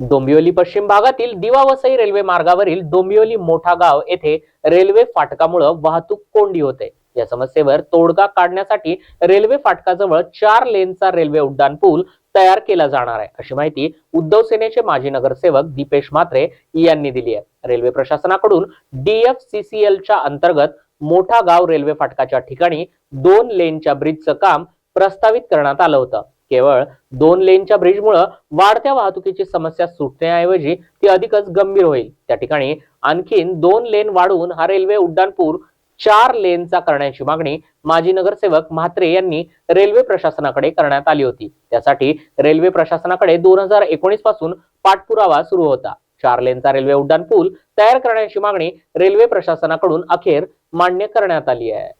डोंबिवली पश्चिम भागातील दिवा वसई रेल्वे मार्गावरील डोंबिवली मोठा गाव येथे रेल्वे फाटकामुळं वाहतूक कोंडी होते. या समस्येवर तोडगा काढण्यासाठी रेल्वे फाटकाजवळ चार लेनचा रेल्वे उड्डाण पूल तयार केला जाणार आहे. अशी माहिती उद्धव सेनेचे माजी नगरसेवक दीपेश मात्रे यांनी दिली आहे. रेल्वे प्रशासनाकडून डीएफसीसीएलच्या च्या अंतर्गत मोठा गाव रेल्वे फाटकाच्या ठिकाणी दोन लेनच्या ब्रिजचं काम प्रस्तावित करण्यात आलं होतं. केवळ दोन लेनच्या ब्रिजमुळे वाढत्या वाहतुकीची समस्या सुटण्याऐवजी ती अधिकच गंभीर होईल. त्या ठिकाणी आणखीन दोन लेन वाढवून हा रेल्वे उड्डाणपूर चार लेनचा करण्याची मागणी माजी नगरसेवक म्हात्रे यांनी रेल्वे प्रशासनाकडे करण्यात आली होती. त्यासाठी रेल्वे प्रशासनाकडे दोन हजार एकोणीसपासून पाठपुरावा सुरू होता. चार लेनचा रेल्वे उड्डाण पूल तयार करण्याची मागणी रेल्वे प्रशासनाकडून अखेर मान्य करण्यात आली आहे.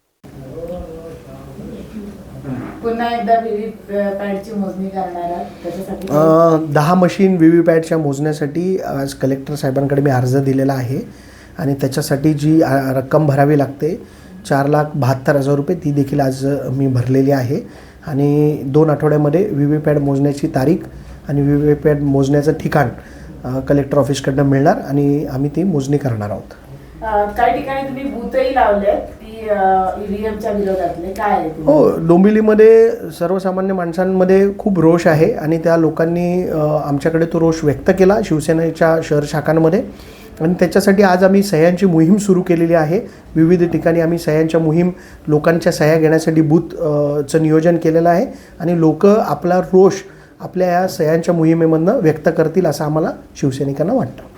पुन्हा एकदा मोजणी करणार आहात? त्याच्यासाठी दहा मशीन व्ही व्ही पॅटच्या मोजण्यासाठी आज कलेक्टर साहेबांकडे मी अर्ज दिलेला आहे. आणि त्याच्यासाठी जी अ, रक्कम भरावी लागते चार लाख बहात्तर हजार रुपये ती देखील आज अ, मी भरलेली आहे. आणि दोन आठवड्यामध्ये व्ही व्ही पॅड मोजण्याची तारीख आणि व्ही व्ही पॅड मोजण्याचं ठिकाण अ, कलेक्टर ऑफिसकडनं मिळणार आणि आम्ही ती मोजणी करणार आहोत. काही ठिकाणी तुम्ही बूथही लावले ईव्हीएमच्या विरोधातले. काय हो डोंबिवलीमध्ये सर्वसामान्य माणसांमध्ये खूप रोष आहे आणि त्या लोकांनी आमच्याकडे तो रोष व्यक्त केला शिवसेनेच्या शहर शाखांमध्ये. आणि त्याच्यासाठी आज आम्ही सह्यांची मोहीम सुरू केलेली आहे. विविध ठिकाणी आम्ही सह्यांच्या मोहीम लोकांच्या सह्या घेण्यासाठी बूथ चं नियोजन केलेलं आहे. आणि लोक आपला रोष आपल्या या सह्यांच्या मोहिमेमधनं व्यक्त करतील असं आम्हाला शिवसैनिकांना वाटतं.